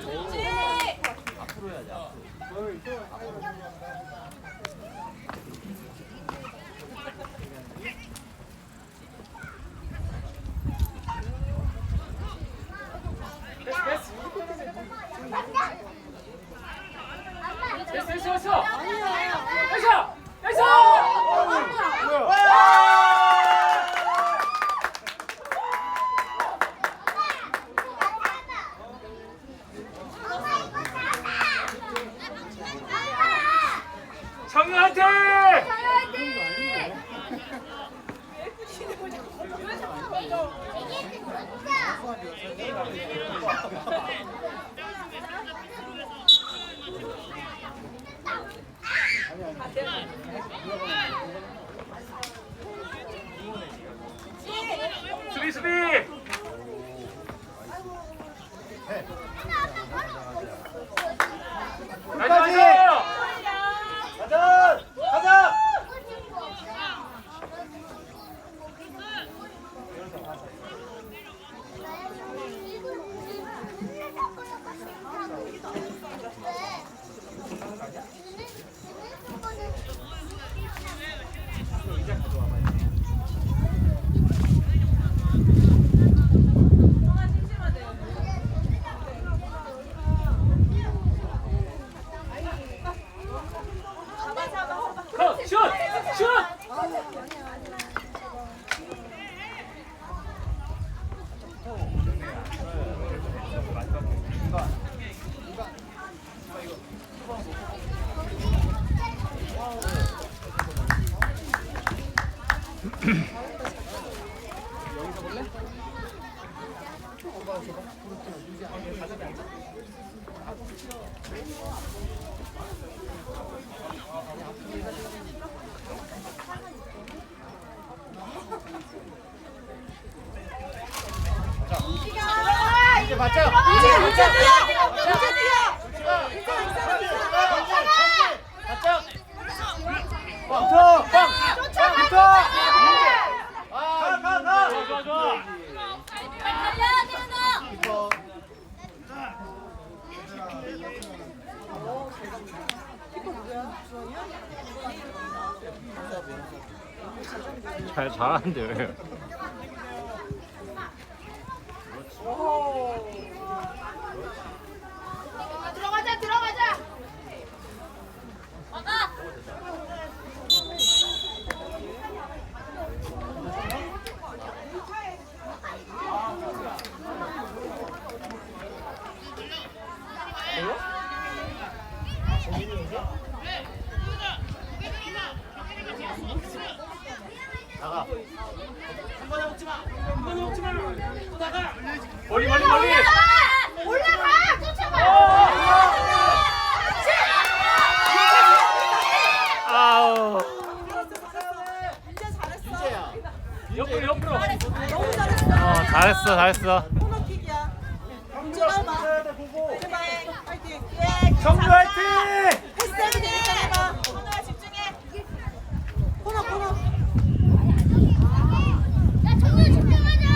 좋지. 앞으로 해야지 앞으로 됐어 됐어 됐어 됐어 됐어 정유한테 수비 이제 맞자 이제. 이제 뛰어. 맞자 붙어 쫓아. 붙어 쫓아. 아가가 좋아 좋아 좋아 달려야 되는 거. 잘 잘하는데 왜 들어가자 들어가자. 막아. 나가 멀리 멀리 멀리 올라가. 올라가. 쫓아가. 아우 옆으로 옆으로 너무 잘했어. 어 잘했어 잘했어 코너킥이야. 보고 제발 파이팅. 예. 화이팅 패스해도 되니까 해봐. 코너야 집중해. 코너 코너. 야 정면 집중하자.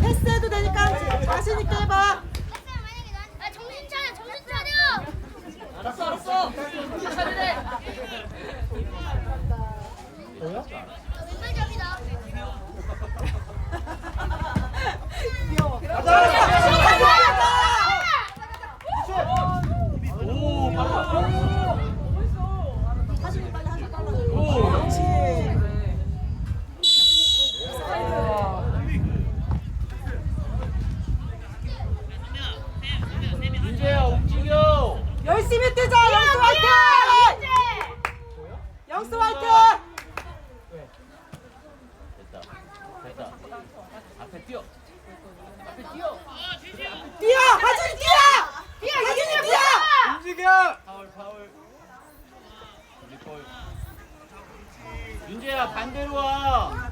패스해도 되니까 자신 있게 해봐. 야 정신 차려 정신 차려. 알았어 알았어. 차례. 뭐야? 왼발잡이다. 귀여워. 오 빨라 하준이 빨리 하준 빨라. 오 그렇지. 윤재야 움직여 열심히 뛰자. 영수 화이팅. 영수 화이팅. 됐다 됐다 앞에 뛰어 앞에 뛰어 뛰어. 하준이 뛰어. 뛰어. 하준이 뛰어. 움직여 파울 파울 우리 골 윤재야 반대로 와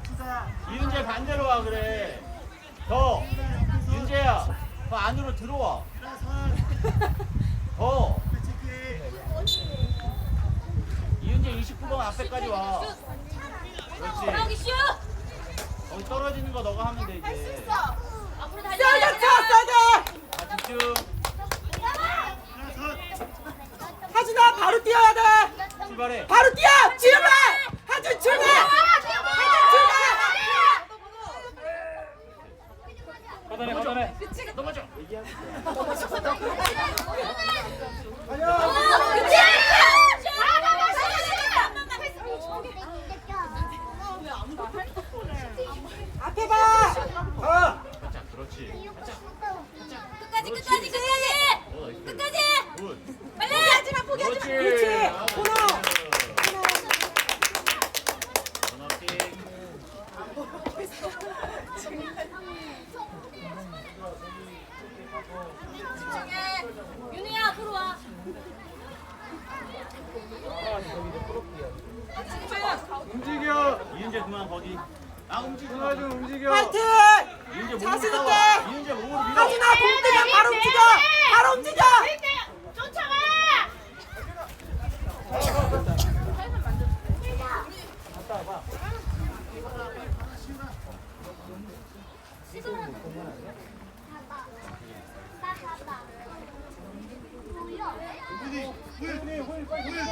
이윤재 반대로 와 그래 더 윤재야 더 안으로 들어와 더 이윤재 29번 앞에까지 와 그렇지 슛. 거기 떨어지는 거 너가 하면 돼 이제 앞으로 달려. 쳐. 세게. 아 집중 바로 뛰어야 돼. 출발해. 바로 뛰어! 출발! 한줄 출발! 가다네 가다네. 넘어져. 넘어져. 이은재 그만 거기. 아 움직여. 그만 좀 움직여. 파이팅. 이은재 몸으로 자신 싸워. 이은재 몸으로 밀어. 하준아 공 뜨면 바로 움직여. 바로 움직여. 쫓아가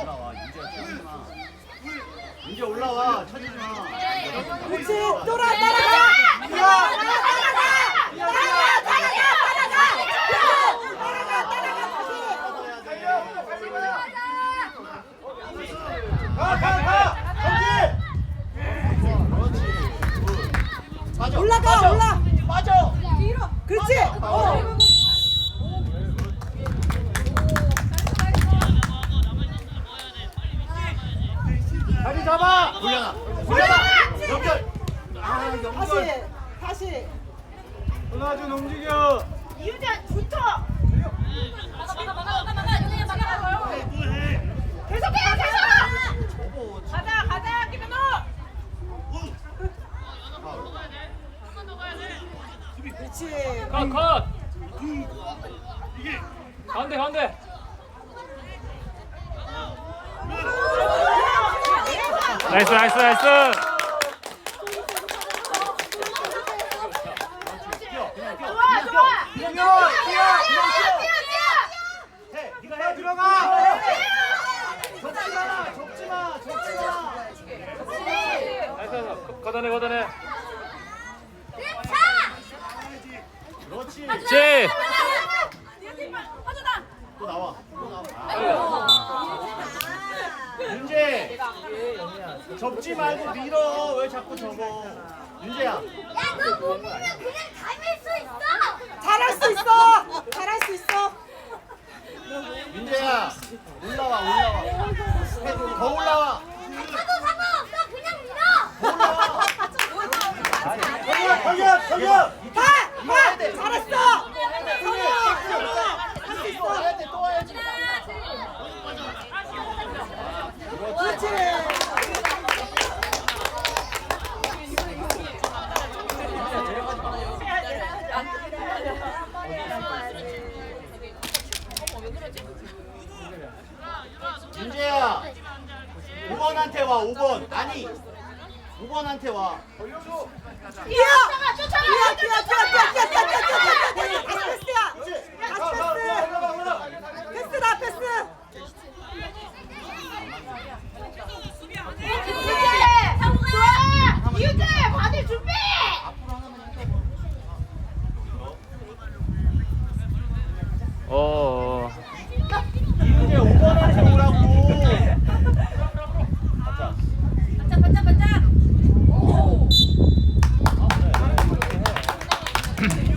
올라와. 이은재 찾지 마. 이제 올라와. 쳐지지 마. 그렇지. 또라 따라가. 그렇지. 컷 컷 가운데 가운데 나이스 나이스 나이스 뛰어. 그냥 뛰어. 좋아 좋아 그냥 뛰어 뛰어. 뛰어 뛰어. 뛰어 뛰어 해. 네가 해. 들어가. 접지 마. 접지 마. 접지 마. 나이스 걷어내 걷어내 그렇지 또 나와. 또 나와. 윤재. 접지 말고 밀어. 왜 자꾸 접어? 윤재야. 야너 못 보면 그냥 담을 수 있어 잘할 수 있어. 잘할 수 있어. 윤재야. 올라와. 올라와. 해, 더 올라와. 사도 그냥 밀어 올라와. 경현, 경현, 경현. 봐. 봐. 잘했어. 할수 있어. 와야 돼. 또 와야지. 그렇지. 윤재야. 5번한테 와. 5번. 아니. 5번한테 와. 뛰어. 쫓아가 뛰어. 뛰어. 뛰어. 뛰어. 뛰어. 뛰어. 뛰어. 뛰어. 뛰어. 패스야. 같이 올라가. 패스. 패스다. 패스. 좋아 이유재 받을 준비 어 Mm-hmm.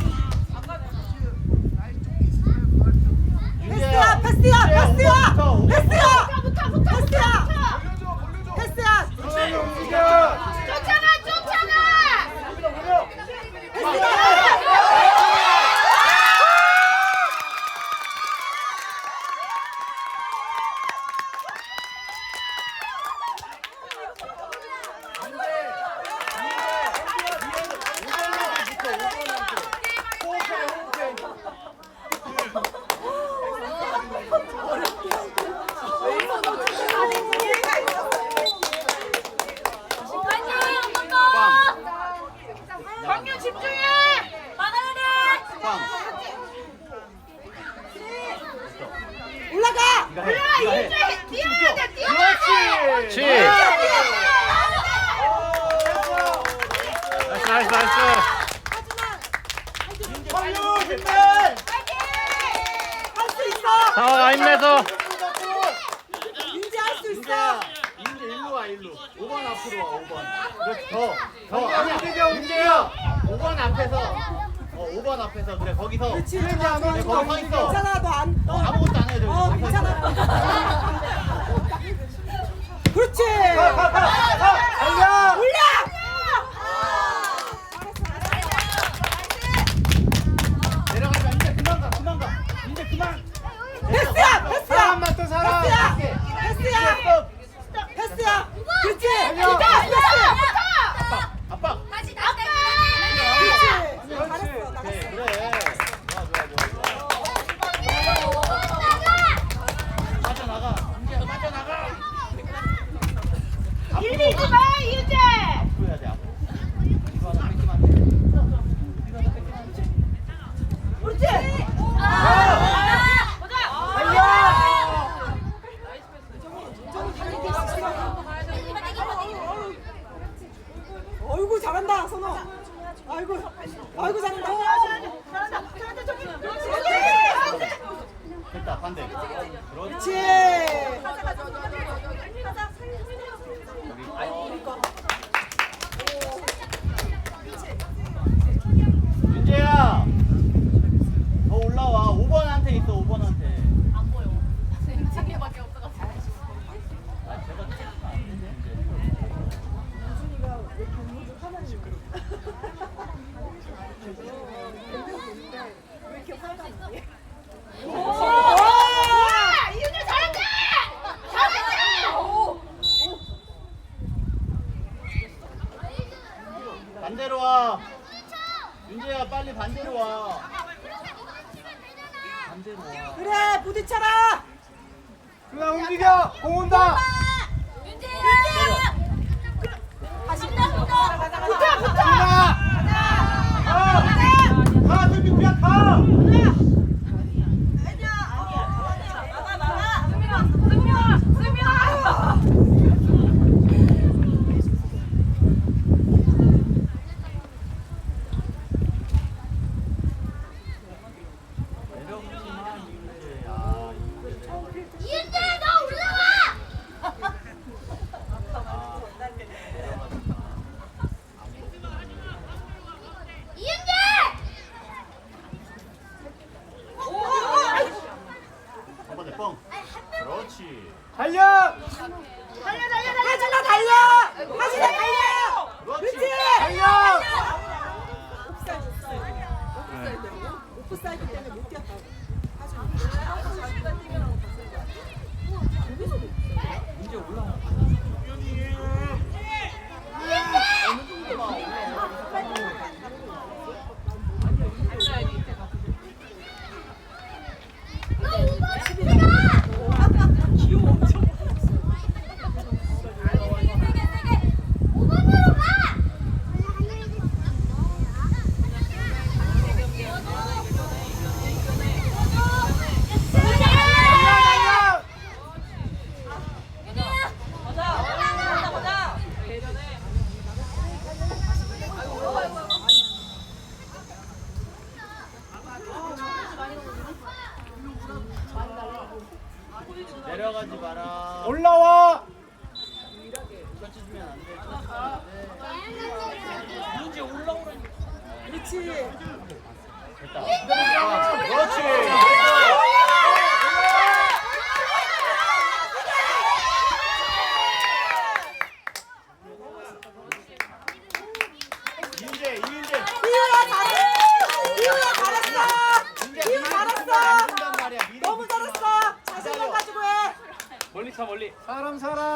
멀리 차 멀리. 사람 사람.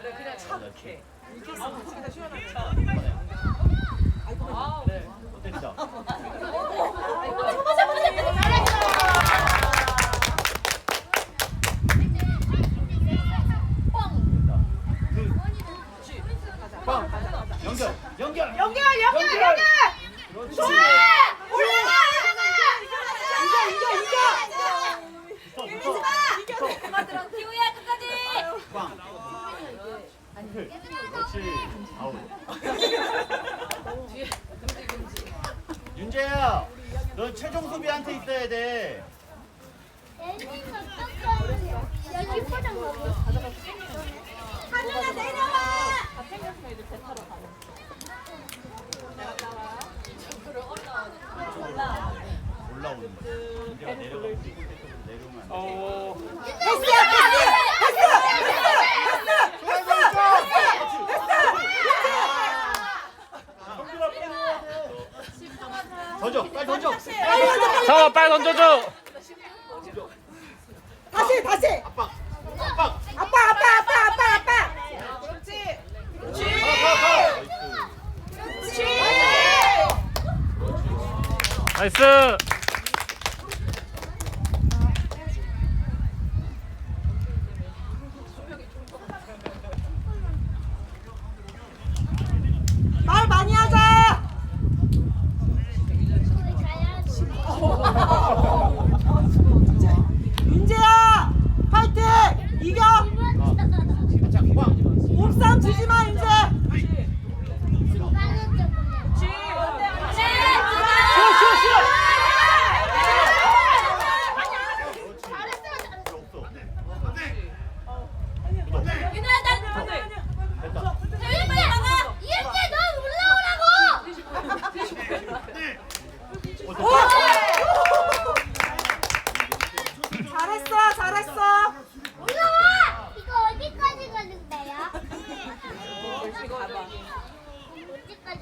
그래 그냥 차 이렇게. 이렇게 쓰면 진짜 시원하게 차. 아우. 네. 어땠죠? 빵. 연결 연결 연결 연결 연결. 그렇지. 좋아. 그렇지. 아웃. 윤재야, 너 최종 소비한테 있어야 돼. 애는 어떡하냐? 여기 포장 넣어. 하늘아 내려와. 올라오는 거야. 윤재가 내려가고 있을 때 내려오면 안 돼. 어. 됐어, 됐어. 던져, 빨리 던져. 상호 빨리 던져줘. 다시 다시 압박, 압박. 아빠 아빠 아빠 아빠 아빠 그렇지. 가, 가, 가. 나이스. 말 많이 하자 윤재야 파이팅 이겨 자, 꽝. 몸싸움 주지 마 윤재 됐다. 잘했어 잘했어 이거 어디까지 가는데요? 어디까지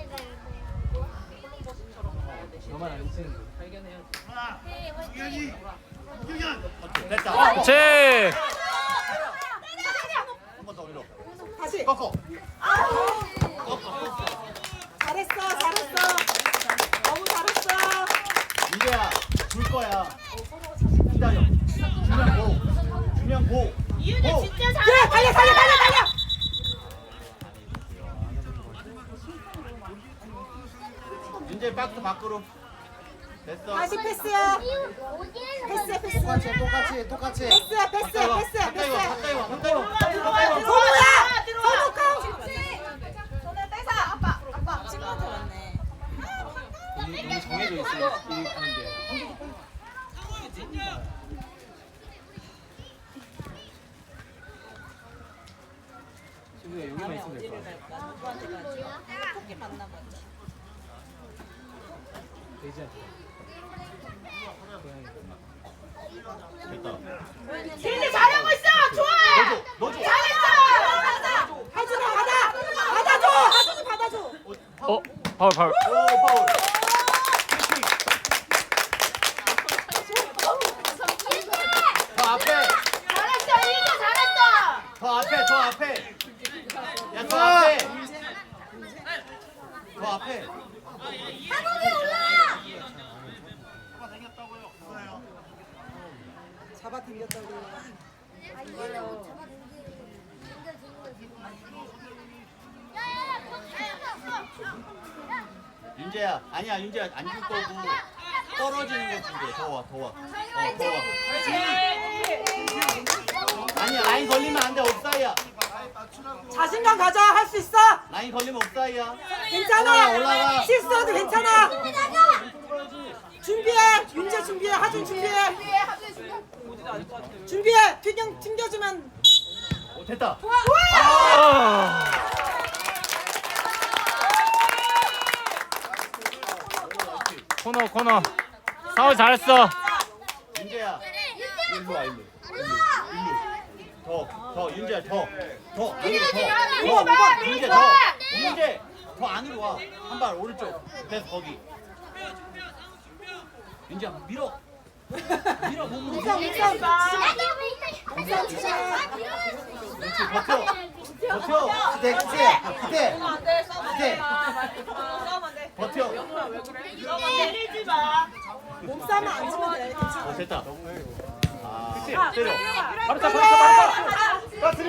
가는데요? 됐다. 그렇지. 한번 더 올려. 다시 꺾어. 잘했어 잘했어 너무 잘했어 윤재야, 줄 거야. 기다려. 주면 고. 주면 고. 이윤이 고. 진짜 그래 잘하고 달려 달려 달려 달려 윤재 박스 밖으로. 됐어. 다시 패스야 패스 패스 똑같이, 똑같이. 패스야 패스 가까이 와, 패스 가까이 와, 패스 가까이 와, 가까이 와. 들어와. 선우가! 손을 떼서 아빠 아빠 친구한테 왔네. 이미 정해져 있어. 이 친구야 여기만 있으면 될 거야. 돼지한테. 됐다. 진짜 잘하고 있어. 좋아해. 너줘, 너줘. 잘했어. 하준아 받아 받아줘 하준이 받아줘 어? 파울 파울. 오, 파울. 더 앞에, 잘했어. 이거 잘했어. 더 앞에, 더 앞에. 야, 더 앞에. 더 앞에. 잡아 당겼다고 윤재야, 아니야, 윤재야, 안 줄 거고. 떨어지는 거 준비해. 더 와, 더 와. 어, 더 와. 아니야, 라인 걸리면 안 돼, 옵사이야. 자신감 가져 할 수 있어 라인 걸리면 옵사이야. 괜찮아 올라가, 올라가. 실수해도 괜찮아 준비해 윤재 준비해 하준 준비해 준비해 튕겨, 튕겨주면 오, 됐다. 아. 코너 코너. 상호 잘했어. 윤재야, 일로 와, 일로. 더, 더, 윤재야, 더. 더, 안으로 더. 더, 윤재. 더. 윤재, 더 안으로 와. 한 발 오른쪽. 됐어, 거기. 윤재야, 밀어. 밀어, 몸으로. 몸싸움 몸싸움 몸싸움 주지 그렇지, 버텨. 버텨. 기대, 기대, 기대. 기대. 버텨. 때리지 마. 몸싸움은 안 치면 돼 어, 됐다. 아, 때려. 바로 차 바로 차 바로 차. 자, 드리